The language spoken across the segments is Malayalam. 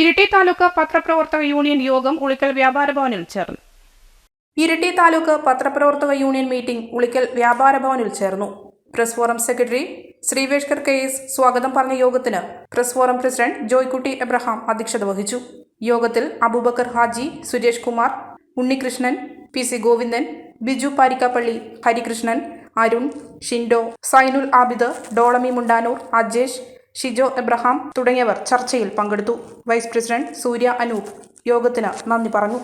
ഇരിട്ടി താലൂക്ക് പത്രപ്രവർത്തക യൂണിയൻ യോഗം ഉളിക്കൽ വ്യാപാര ഭവനിൽ ചേർന്നു. ഇരിട്ടി താലൂക്ക് പത്രപ്രവർത്തക യൂണിയൻ മീറ്റിംഗ് ഉളിക്കൽ വ്യാപാര ഭവനിൽ ചേർന്നു. Press forum secretary Sreeveshkar K S സ്വാഗതം പറഞ്ഞ യോഗത്തിന് press forum president Joykutty Abraham അധ്യക്ഷത വഹിച്ചു. യോഗത്തിൽ അബൂബക്കർ ഹാജി സുരേഷ് കുമാർ ഉണ്ണികൃഷ്ണൻ പി സി ഗോവിന്ദൻ ബിജു പാരിക്കാപ്പള്ളി ഹരികൃഷ്ണൻ അരുൺ ഷിൻഡോ സൈനുൽ ആബിദ് ഡോളമി മുണ്ടാനൂർ അജേഷ് ഷിജോ എബ്രഹാം തുടങ്ങിയവർ ചർച്ചയിൽ പങ്കെടുത്തു. വൈസ് പ്രസിഡന്റ് സൂര്യ അനൂപ് യോഗത്തിന് നന്ദി പറഞ്ഞു.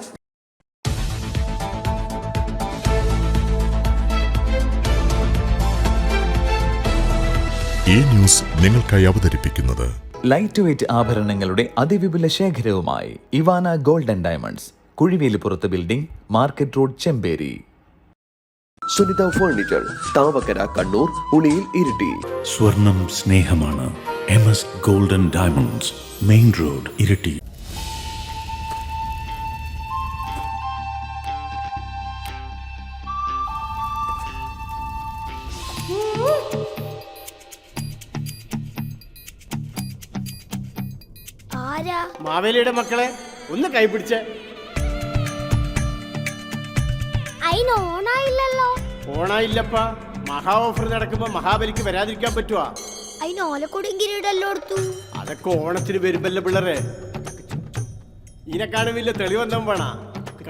ഈ ന്യൂസ് നിങ്ങൾക്കായി അവതരിപ്പിക്കുന്നത് ലൈറ്റ് വെയ്റ്റ് ആഭരണങ്ങളുടെ അതിവിപുല ശേഖരവുമായി Ivana golden diamonds കുഴിവേലിപ്പുറത്ത് building market road Chemperi Sunitha furniture Thavakkara Kannur Uliyil Iritty. സ്വർണം സ്നേഹമാണ്. M S golden diamonds main road Iritty മാവേലിയുടെ മക്കളെ ഒന്ന് കൈപിടിച്ച് ഓണായില്ലല്ലോ. ഓണായില്ലപ്പാ. മഹാ ഓഫർ നടക്കുമ്പോ മഹാബലിക്ക് വരാതിരിക്കാൻ പറ്റുവാ. അതൊക്കെ ഓണത്തിന് വരുമ്പല്ലേ പിള്ളേരെ? ഇതിനെക്കാളും വലിയ തെളിവെന്താ വേണ?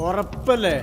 ഉറപ്പല്ലേ?